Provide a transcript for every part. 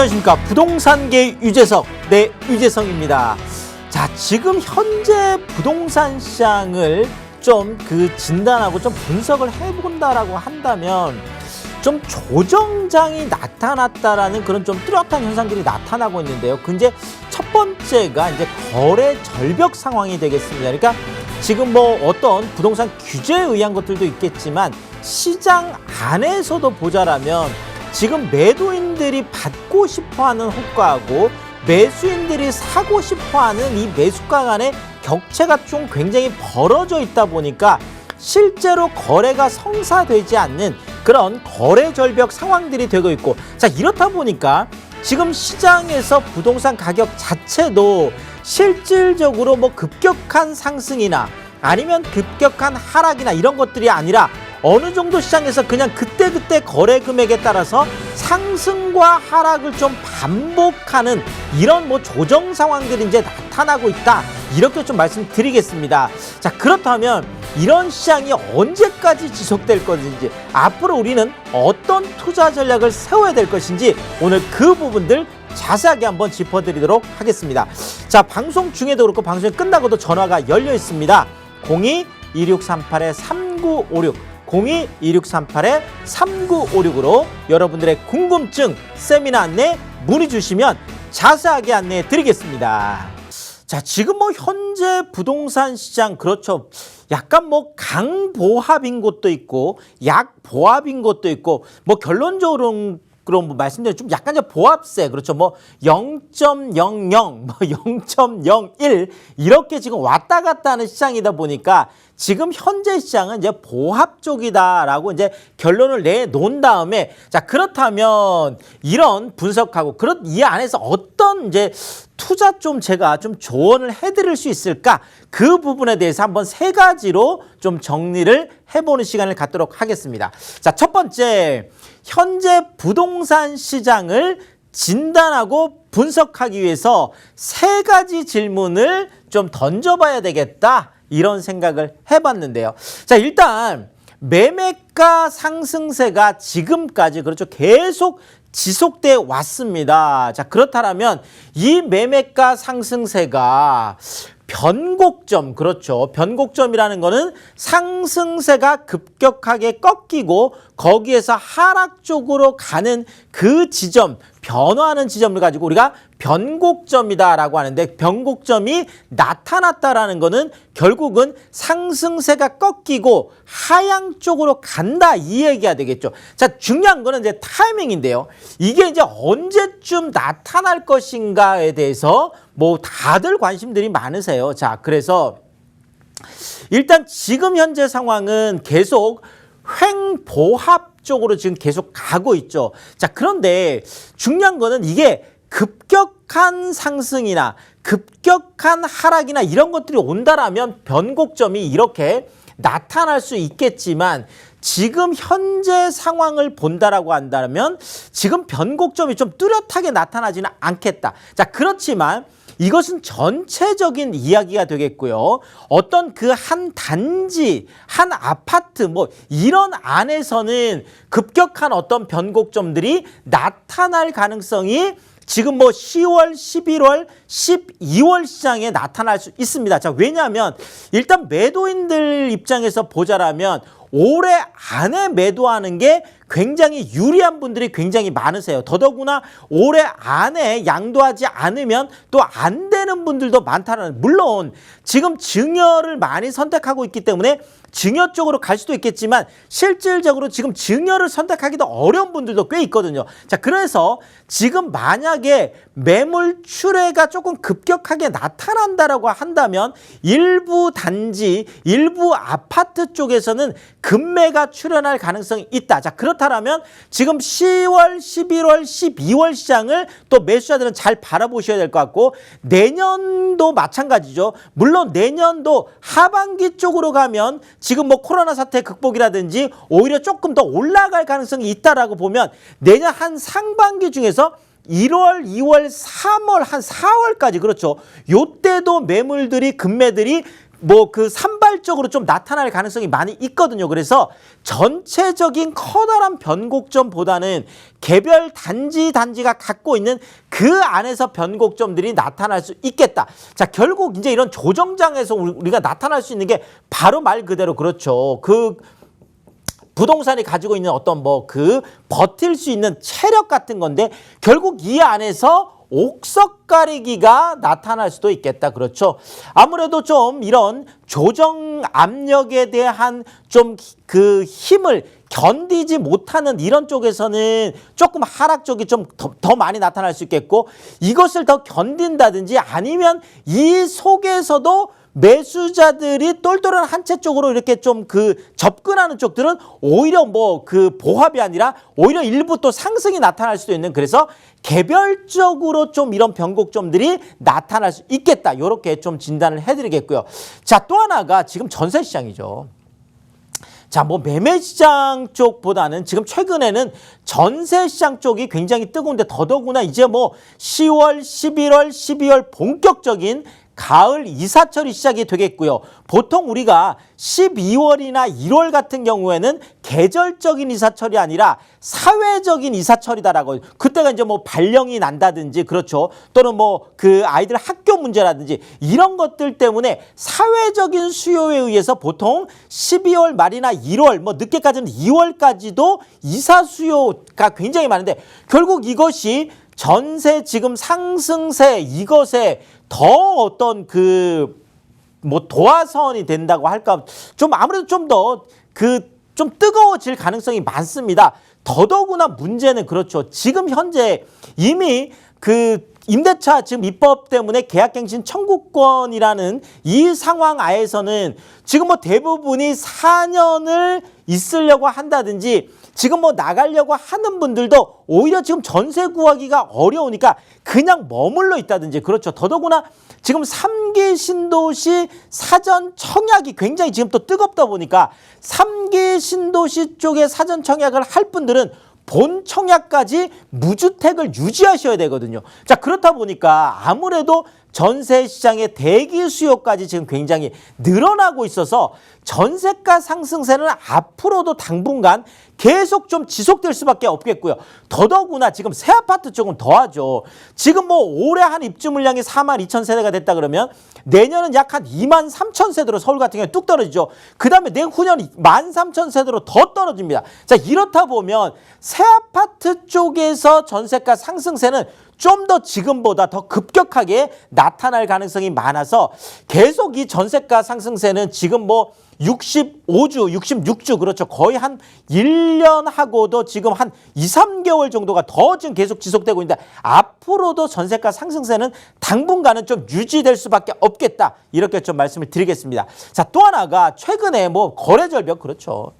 안녕하십니까 부동산계 유재석 네 유재성입니다. 자 지금 현재 부동산 시장을 좀 그 진단하고 좀 분석을 해본다라고 한다면 좀 조정장이 나타났다라는 그런 좀 뚜렷한 현상들이 나타나고 있는데요. 그 이제 첫 번째가 이제 거래 절벽 상황이 되겠습니다. 그러니까 지금 뭐 어떤 부동산 규제에 의한 것들도 있겠지만 시장 안에서도 보자라면 지금 매도인들이 받고 싶어하는 호가하고 매수인들이 사고 싶어하는 이 매수가 간의 격차가 좀 굉장히 벌어져 있다 보니까 실제로 거래가 성사되지 않는 그런 거래 절벽 상황들이 되고 있고 자 이렇다 보니까 지금 시장에서 부동산 가격 자체도 실질적으로 뭐 급격한 상승이나 아니면 급격한 하락이나 이런 것들이 아니라 어느 정도 시장에서 그냥 그때그때 거래 금액에 따라서 상승과 하락을 좀 반복하는 이런 뭐 조정 상황들이 이제 나타나고 있다. 이렇게 좀 말씀드리겠습니다. 자, 그렇다면 이런 시장이 언제까지 지속될 것인지 앞으로 우리는 어떤 투자 전략을 세워야 될 것인지 오늘 그 부분들 자세하게 한번 짚어드리도록 하겠습니다. 자, 방송 중에도 그렇고 방송이 끝나고도 전화가 열려 있습니다. 02-2638-3956 02-2638-3956으로 여러분들의 궁금증 세미나 안내 문의 주시면 자세하게 안내해 드리겠습니다. 자, 지금 뭐 현재 부동산 시장 그렇죠. 약간 뭐 강보합인 곳도 있고 약보합인 곳도 있고 뭐 결론적으로 그럼 뭐 말씀드린 좀 약간 이제 보합세 그렇죠 뭐 0.00, 뭐 0.01 이렇게 지금 왔다 갔다 하는 시장이다 보니까 지금 현재 시장은 이제 보합 쪽이다라고 이제 결론을 내놓은 다음에 자 그렇다면 이런 분석하고 그런 이 안에서 어떤 이제 투자 좀 제가 좀 조언을 해드릴 수 있을까 그 부분에 대해서 한번 세 가지로 좀 정리를 해보는 시간을 갖도록 하겠습니다. 자 첫 번째 현재 부동산 시장을 진단하고 분석하기 위해서 세 가지 질문을 좀 던져봐야 되겠다. 이런 생각을 해봤는데요. 자, 일단 매매가 상승세가 지금까지 그렇죠. 계속 지속돼 왔습니다. 자, 그렇다면 이 매매가 상승세가 변곡점 그렇죠. 변곡점이라는 거는 상승세가 급격하게 꺾이고 거기에서 하락 쪽으로 가는 그 지점 변화하는 지점을 가지고 우리가 변곡점이다라고 하는데 변곡점이 나타났다라는 거는 결국은 상승세가 꺾이고 하향 쪽으로 간다 이 얘기가 되겠죠. 자 중요한 거는 이제 타이밍인데요. 이게 이제 언제쯤 나타날 것인가에 대해서 뭐 다들 관심들이 많으세요. 자 그래서 일단 지금 현재 상황은 계속 횡보합 쪽으로 지금 계속 가고 있죠. 자, 그런데 중요한 거는 이게 급격한 상승이나 급격한 하락이나 이런 것들이 온다라면 변곡점이 이렇게 나타날 수 있겠지만 지금 현재 상황을 본다라고 한다면 지금 변곡점이 좀 뚜렷하게 나타나지는 않겠다. 자, 그렇지만 이것은 전체적인 이야기가 되겠고요. 어떤 그 한 단지, 한 아파트, 뭐 이런 안에서는 급격한 어떤 변곡점들이 나타날 가능성이 지금 뭐 10월, 11월, 12월 시장에 나타날 수 있습니다. 자, 왜냐하면 일단 매도인들 입장에서 보자라면 올해 안에 매도하는 게 굉장히 유리한 분들이 굉장히 많으세요. 더더구나 올해 안에 양도하지 않으면 또 안 되는 분들도 많다는 물론 지금 증여를 많이 선택하고 있기 때문에 증여 쪽으로 갈 수도 있겠지만 실질적으로 지금 증여를 선택하기도 어려운 분들도 꽤 있거든요. 자, 그래서 지금 만약에 매물 출회가 조금 급격하게 나타난다라고 한다면 일부 단지, 일부 아파트 쪽에서는 급매가 출현할 가능성이 있다. 자, 그렇다면 지금 10월, 11월, 12월 시장을 또 매수자들은 잘 바라보셔야 될 것 같고 내년도 마찬가지죠. 물론 내년도 하반기 쪽으로 가면 지금 뭐 코로나 사태 극복이라든지 오히려 조금 더 올라갈 가능성이 있다라고 보면 내년 한 상반기 중에서 1월, 2월, 3월, 한 4월까지 그렇죠. 요때도 매물들이 금매들이 뭐 그 산발적으로 좀 나타날 가능성이 많이 있거든요. 그래서 전체적인 커다란 변곡점보다는 개별 단지 단지가 갖고 있는 그 안에서 변곡점들이 나타날 수 있겠다. 자, 결국 이제 이런 조정장에서 우리- 우리가 나타날 수 있는 게 바로 말 그대로 그렇죠. 그 부동산이 가지고 있는 어떤 뭐 그 버틸 수 있는 체력 같은 건데 결국 이 안에서 옥석 가리기가 나타날 수도 있겠다. 그렇죠. 아무래도 좀 이런 조정 압력에 대한 좀 그 힘을 견디지 못하는 이런 쪽에서는 조금 하락적이 좀더 많이 나타날 수 있겠고 이것을 더 견딘다든지 아니면 이 속에서도 매수자들이 똘똘한 한 채 쪽으로 이렇게 좀 그 접근하는 쪽들은 오히려 뭐 그 보합이 아니라 오히려 일부 또 상승이 나타날 수도 있는 그래서 개별적으로 좀 이런 변곡점들이 나타날 수 있겠다. 이렇게 좀 진단을 해드리겠고요. 자, 또 하나가 지금 전세 시장이죠. 자, 뭐 매매 시장 쪽보다는 지금 최근에는 전세 시장 쪽이 굉장히 뜨거운데 더더구나 이제 뭐 10월, 11월, 12월 본격적인 가을 이사철이 시작이 되겠고요. 보통 우리가 12월이나 1월 같은 경우에는 계절적인 이사철이 아니라 사회적인 이사철이다라고 그때가 이제 뭐 발령이 난다든지 그렇죠. 또는 뭐 그 아이들 학교 문제라든지 이런 것들 때문에 사회적인 수요에 의해서 보통 12월 말이나 1월 뭐 늦게까지는 2월까지도 이사 수요가 굉장히 많은데 결국 이것이 전세 지금 상승세 이것에 더 어떤 그 뭐 도화선이 된다고 할까 좀 아무래도 좀 더 그 좀 뜨거워질 가능성이 많습니다. 더더구나 문제는 그렇죠. 지금 현재 이미 그 임대차 지금 입법 때문에 계약갱신 청구권이라는 이 상황 하에서는 지금 뭐 대부분이 4년을 있으려고 한다든지 지금 뭐 나가려고 하는 분들도 오히려 지금 전세 구하기가 어려우니까 그냥 머물러 있다든지 그렇죠. 더더구나 지금 삼기 신도시 사전 청약이 굉장히 지금 또 뜨겁다 보니까 삼기 신도시 쪽에 사전 청약을 할 분들은 본 청약까지 무주택을 유지하셔야 되거든요. 자, 그렇다 보니까 아무래도 전세 시장의 대기 수요까지 지금 굉장히 늘어나고 있어서 전세가 상승세는 앞으로도 당분간 계속 좀 지속될 수밖에 없겠고요. 더더구나 지금 새 아파트 쪽은 더하죠. 지금 뭐 올해 한 입주 물량이 4만 2천 세대가 됐다 그러면 내년은 약 한 2만 3천 세대로 서울 같은 경우에 뚝 떨어지죠. 그 다음에 내후년 1만 3천 세대로 더 떨어집니다. 자 이렇다 보면 새 아파트 쪽에서 전세가 상승세는 좀 더 지금보다 더 급격하게 나타날 가능성이 많아서 계속 이 전세가 상승세는 지금 뭐 65주, 66주 그렇죠. 거의 한 1년 하고도 지금 한 2, 3개월 정도가 더 지금 계속 지속되고 있는데 앞으로도 전세가 상승세는 당분간은 좀 유지될 수밖에 없겠다. 이렇게 좀 말씀을 드리겠습니다. 자, 또 하나가 최근에 뭐 거래 절벽 그렇죠.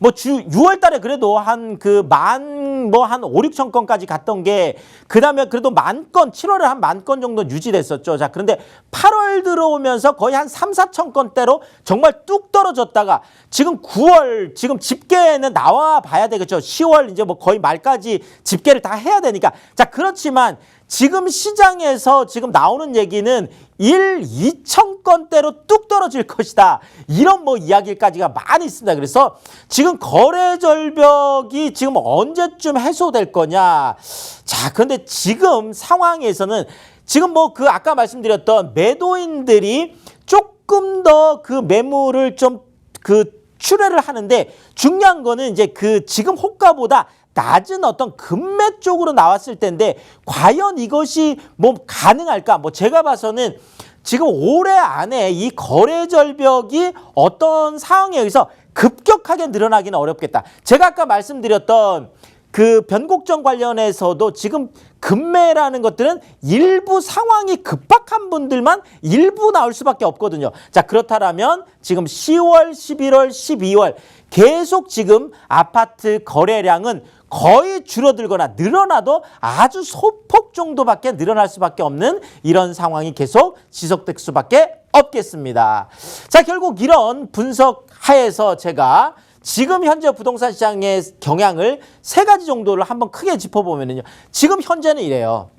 뭐 주 6월 달에 그래도 한 그 만 뭐 한 5, 6천 건까지 갔던 게 그다음에 그래도 만 건, 7월에 한 만 건 정도 유지됐었죠. 자, 그런데 8월 들어오면서 거의 한 3, 4천 건대로 정말 뚝 떨어졌다가 지금 9월 지금 집계는 나와 봐야 되겠죠. 10월 이제 뭐 거의 말까지 집계를 다 해야 되니까. 자, 그렇지만 지금 시장에서 지금 나오는 얘기는 1, 2천 건대로 뚝 떨어질 것이다. 이런 뭐 이야기까지가 많이 있습니다. 그래서 지금 거래 절벽이 지금 언제쯤 해소될 거냐. 자, 그런데 지금 상황에서는 지금 뭐 그 아까 말씀드렸던 매도인들이 조금 더 그 매물을 좀그 출회를 하는데 중요한 거는 이제 그 지금 호가보다 낮은 어떤 금매 쪽으로 나왔을 텐데 과연 이것이 뭐 가능할까? 뭐 제가 봐서는 지금 올해 안에 이 거래 절벽이 어떤 상황에 의해서 급격하게 늘어나기는 어렵겠다. 제가 아까 말씀드렸던 그 변곡점 관련해서도 지금 금매라는 것들은 일부 상황이 급박한 분들만 일부 나올 수밖에 없거든요. 자, 그렇다면 지금 10월, 11월, 12월 계속 지금 아파트 거래량은 거의 줄어들거나 늘어나도 아주 소폭 정도밖에 늘어날 수밖에 없는 이런 상황이 계속 지속될 수밖에 없겠습니다. 자, 결국 이런 분석 하에서 제가 지금 현재 부동산 시장의 경향을 세 가지 정도를 한번 크게 짚어보면요. 지금 현재는 이래요.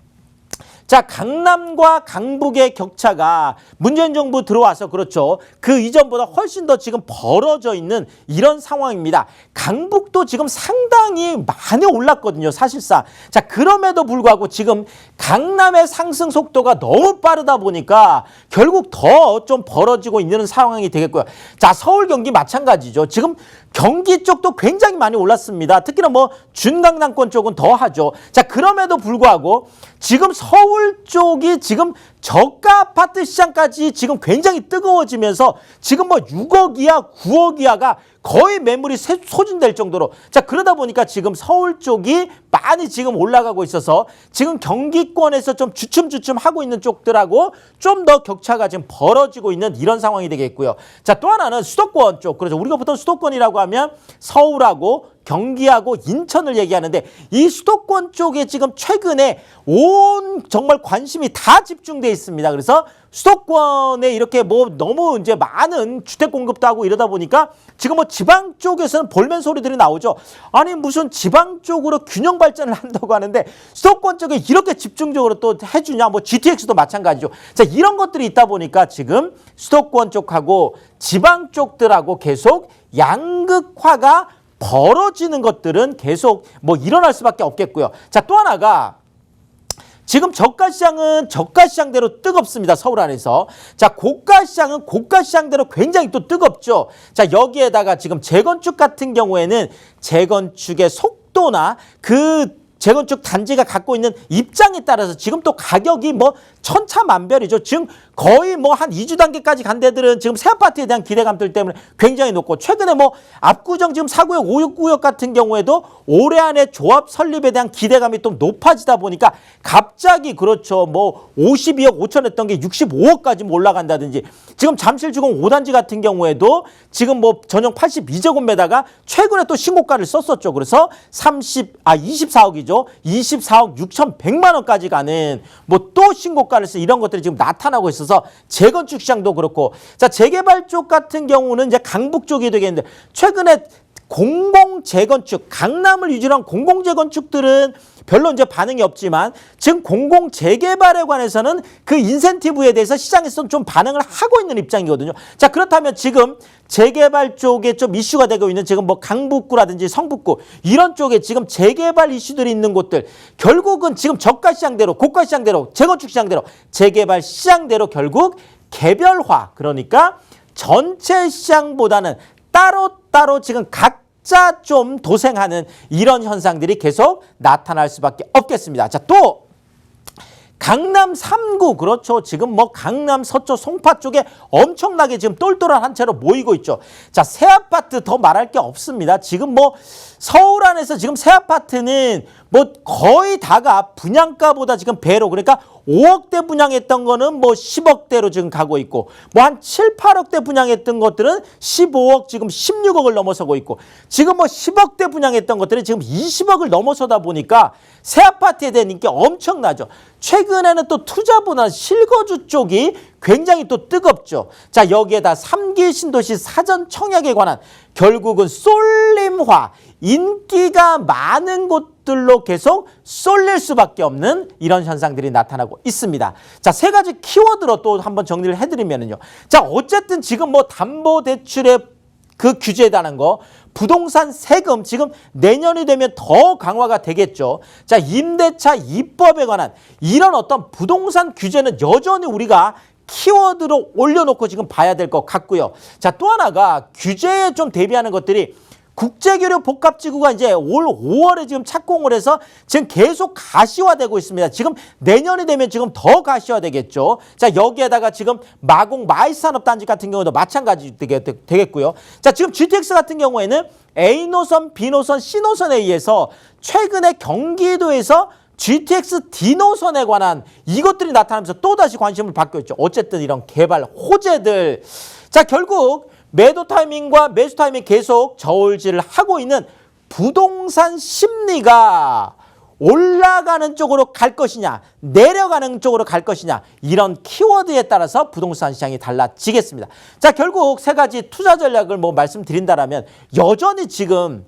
자, 강남과 강북의 격차가 문재인 정부 들어와서 그렇죠. 그 이전보다 훨씬 더 지금 벌어져 있는 이런 상황입니다. 강북도 지금 상당히 많이 올랐거든요. 사실상. 자, 그럼에도 불구하고 지금 강남의 상승 속도가 너무 빠르다 보니까 결국 더 좀 벌어지고 있는 상황이 되겠고요. 자, 서울 경기 마찬가지죠. 지금 경기 쪽도 굉장히 많이 올랐습니다. 특히나 뭐 준강남권 쪽은 더 하죠. 자, 그럼에도 불구하고 지금 서울 쪽이 지금 저가 아파트 시장까지 지금 굉장히 뜨거워지면서 지금 뭐 6억 이하, 9억 이하가 거의 매물이 세- 소진될 정도로 자 그러다 보니까 지금 서울 쪽이 많이 지금 올라가고 있어서 지금 경기권에서 좀 주춤주춤 하고 있는 쪽들하고 좀 더 격차가 지금 벌어지고 있는 이런 상황이 되겠고요. 자 또 하나는 수도권 쪽 그렇죠. 우리가 보통 수도권이라고 하면 서울하고 경기하고 인천을 얘기하는데 이 수도권 쪽에 지금 최근에 온 정말 관심이 다 집중돼 있습니다. 그래서 수도권에 이렇게 뭐 너무 이제 많은 주택 공급도 하고 이러다 보니까 지금 뭐 지방 쪽에서는 볼멘 소리들이 나오죠. 아니 무슨 지방 쪽으로 균형 발전을 한다고 하는데 수도권 쪽에 이렇게 집중적으로 또 해주냐 뭐 GTX도 마찬가지죠. 자 이런 것들이 있다 보니까 지금 수도권 쪽하고 지방 쪽들하고 계속 양극화가 벌어지는 것들은 계속 뭐 일어날 수밖에 없겠고요. 자 또 하나가 지금 저가 시장은 저가 시장대로 뜨겁습니다. 서울 안에서. 자, 고가 시장은 고가 시장대로 굉장히 또 뜨겁죠. 자, 여기에다가 지금 재건축 같은 경우에는 재건축의 속도나 그 재건축 단지가 갖고 있는 입장에 따라서 지금 또 가격이 뭐 천차만별이죠. 지금 거의 뭐한 이주 단계까지 간 데들은 지금 새 아파트에 대한 기대감들 때문에 굉장히 높고 최근에 뭐 압구정 지금 사구역, 오육구역 같은 경우에도 올해 안에 조합 설립에 대한 기대감이 또 높아지다 보니까 갑자기 그렇죠. 뭐 52억 5천 했던 게 65억까지 뭐 올라간다든지 지금 잠실 주공 5단지 같은 경우에도 지금 뭐 전용 82제곱미터가 최근에 또 신고가를 썼었죠. 그래서 30, 아 24억이죠. 24억 6,100만 원까지 가는 뭐 또 신고가를 쓴 이런 것들이 지금 나타나고 있어서 재건축 시장도 그렇고. 자 재개발 쪽 같은 경우는 이제 강북 쪽이 되겠는데 최근에 공공 재건축 강남을 위주로 한 공공 재건축들은 별로 이제 반응이 없지만 지금 공공 재개발에 관해서는 그 인센티브에 대해서 시장에서 좀 반응을 하고 있는 입장이거든요. 자 그렇다면 지금 재개발 쪽에 좀 이슈가 되고 있는 지금 뭐 강북구라든지 성북구 이런 쪽에 지금 재개발 이슈들이 있는 곳들 결국은 지금 저가 시장대로 고가 시장대로 재건축 시장대로 재개발 시장대로 결국 개별화 그러니까 전체 시장보다는 따로따로 지금 각자 좀 도생하는 이런 현상들이 계속 나타날 수밖에 없겠습니다. 자, 또 강남 3구 그렇죠. 지금 뭐 강남 서초 송파 쪽에 엄청나게 지금 똘똘한 한 채로 모이고 있죠. 자, 새 아파트 더 말할 게 없습니다. 지금 뭐 서울 안에서 지금 새 아파트는 뭐 거의 다가 분양가보다 지금 배로 그러니까 5억대 분양했던 거는 뭐 10억대로 지금 가고 있고 뭐 한 7, 8억대 분양했던 것들은 15억 지금 16억을 넘어서고 있고 지금 뭐 10억대 분양했던 것들이 지금 20억을 넘어서다 보니까 새 아파트에 대한 인기 엄청나죠. 최근에는 또 투자보다 실거주 쪽이 굉장히 또 뜨겁죠. 자, 여기에다 삼기 신도시 사전 청약에 관한 결국은 쏠림화, 인기가 많은 곳 들로 계속 쏠릴 수밖에 없는 이런 현상들이 나타나고 있습니다. 자, 세 가지 키워드로 또 한번 정리를 해드리면요. 자, 어쨌든 지금 뭐 담보대출의 그 규제에 관한 거 부동산 세금 지금 내년이 되면 더 강화가 되겠죠. 자, 임대차 입법에 관한 이런 어떤 부동산 규제는 여전히 우리가 키워드로 올려놓고 지금 봐야 될 것 같고요. 자, 또 하나가 규제에 좀 대비하는 것들이 국제교류 복합지구가 이제 올 5월에 지금 착공을 해서 지금 계속 가시화되고 있습니다. 지금 내년이 되면 지금 더 가시화되겠죠. 자, 여기에다가 지금 마공 마이산업단지 같은 경우도 마찬가지 되겠, 되겠고요. 자, 지금 GTX 같은 경우에는 A노선, B노선, C노선에 의해서 최근에 경기도에서 GTX D노선에 관한 이것들이 나타나면서 또다시 관심을 받고 있죠. 어쨌든 이런 개발 호재들. 자, 결국 매도 타이밍과 매수 타이밍 계속 저울질을 하고 있는 부동산 심리가 올라가는 쪽으로 갈 것이냐, 내려가는 쪽으로 갈 것이냐, 이런 키워드에 따라서 부동산 시장이 달라지겠습니다. 자, 결국 세 가지 투자 전략을 뭐 말씀드린다라면 여전히 지금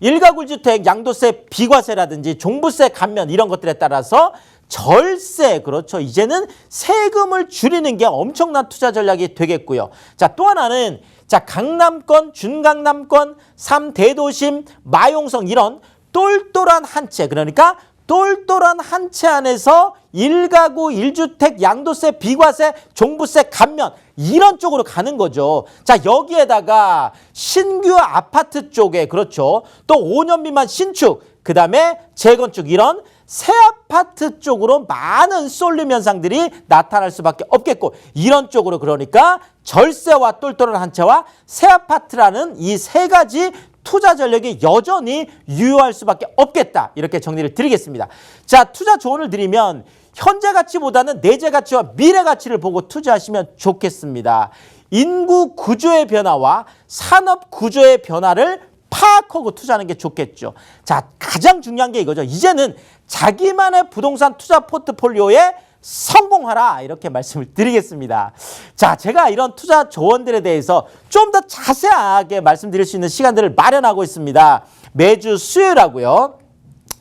일가구주택 양도세 비과세라든지 종부세 감면 이런 것들에 따라서 절세 그렇죠. 이제는 세금을 줄이는 게 엄청난 투자 전략이 되겠고요. 자, 또 하나는 자, 강남권, 준강남권, 삼대도심, 마용성 이런 똘똘한 한 채 그러니까 똘똘한 한 채 안에서 일가구 일주택 양도세 비과세 종부세 감면 이런 쪽으로 가는 거죠. 자 여기에다가 신규 아파트 쪽에 그렇죠. 또 5년 미만 신축 그 다음에 재건축 이런 새 아파트 쪽으로 많은 쏠림 현상들이 나타날 수밖에 없겠고 이런 쪽으로 그러니까 절세와 똘똘한 한 채와 새 아파트라는 이 세 가지 투자 전략이 여전히 유효할 수밖에 없겠다. 이렇게 정리를 드리겠습니다. 자, 투자 조언을 드리면 현재 가치보다는 내재 가치와 미래 가치를 보고 투자하시면 좋겠습니다. 인구 구조의 변화와 산업 구조의 변화를 파악하고 투자하는 게 좋겠죠. 자, 가장 중요한 게 이거죠. 이제는 자기만의 부동산 투자 포트폴리오에 성공하라 이렇게 말씀을 드리겠습니다. 자, 제가 이런 투자 조언들에 대해서 좀 더 자세하게 말씀드릴 수 있는 시간들을 마련하고 있습니다. 매주 수요일하고요.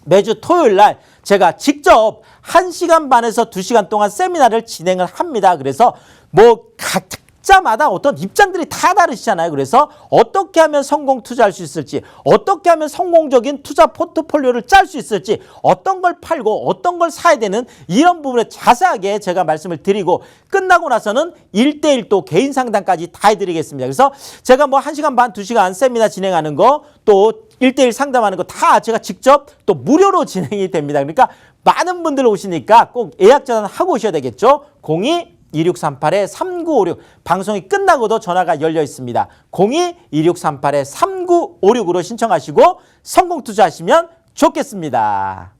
매주 토요일 날 제가 직접 1시간 반에서 2시간 동안 세미나를 진행을 합니다. 그래서 뭐 각 자마다 어떤 입장들이 다 다르시잖아요. 그래서 어떻게 하면 성공 투자할 수 있을지, 어떻게 하면 성공적인 투자 포트폴리오를 짤 수 있을지, 어떤 걸 팔고 어떤 걸 사야 되는 이런 부분에 자세하게 제가 말씀을 드리고 끝나고 나서는 1대1 또 개인 상담까지 다 해드리겠습니다. 그래서 제가 뭐 1시간 반, 2시간 세미나 진행하는 거또 1대1 상담하는 거 다 제가 직접 또 무료로 진행이 됩니다. 그러니까 많은 분들 오시니까 꼭 예약 전화하고 오셔야 되겠죠. 02 2638-3956 방송이 끝나고도 전화가 열려 있습니다. 02-2638-3956으로 신청하시고 성공 투자하시면 좋겠습니다.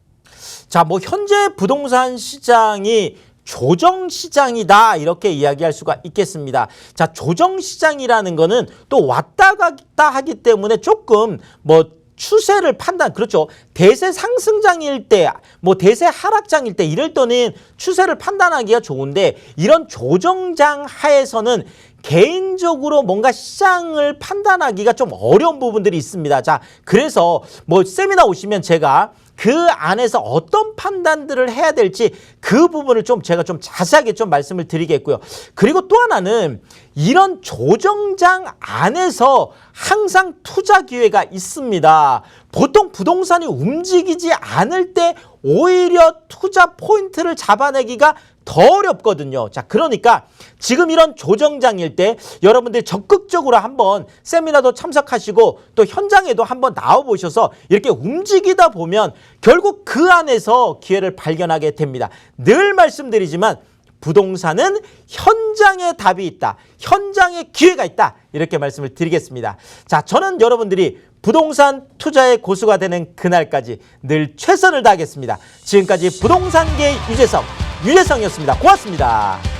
자, 뭐 현재 부동산 시장이 조정 시장이다 이렇게 이야기할 수가 있겠습니다. 자, 조정 시장이라는 거는 또 왔다 갔다 하기 때문에 조금 뭐 추세를 판단 그렇죠. 대세 상승장일 때, 뭐 대세 하락장일 때 이럴 때는 추세를 판단하기가 좋은데 이런 조정장 하에서는 개인적으로 뭔가 시장을 판단하기가 좀 어려운 부분들이 있습니다. 자, 그래서 뭐 세미나 오시면 제가 그 안에서 어떤 판단들을 해야 될지 그 부분을 좀 제가 좀 자세하게 좀 말씀을 드리겠고요. 그리고 또 하나는 이런 조정장 안에서 항상 투자 기회가 있습니다. 보통 부동산이 움직이지 않을 때 오히려 투자 포인트를 잡아내기가 더 어렵거든요. 자, 그러니까 지금 이런 조정장일 때 여러분들 적극적으로 한번 세미나도 참석하시고 또 현장에도 한번 나와보셔서 이렇게 움직이다 보면 결국 그 안에서 기회를 발견하게 됩니다. 늘 말씀드리지만 부동산은 현장에 답이 있다. 현장에 기회가 있다. 이렇게 말씀을 드리겠습니다. 자, 저는 여러분들이 부동산 투자의 고수가 되는 그날까지 늘 최선을 다하겠습니다. 지금까지 부동산계 유재석, 유재성이었습니다. 고맙습니다.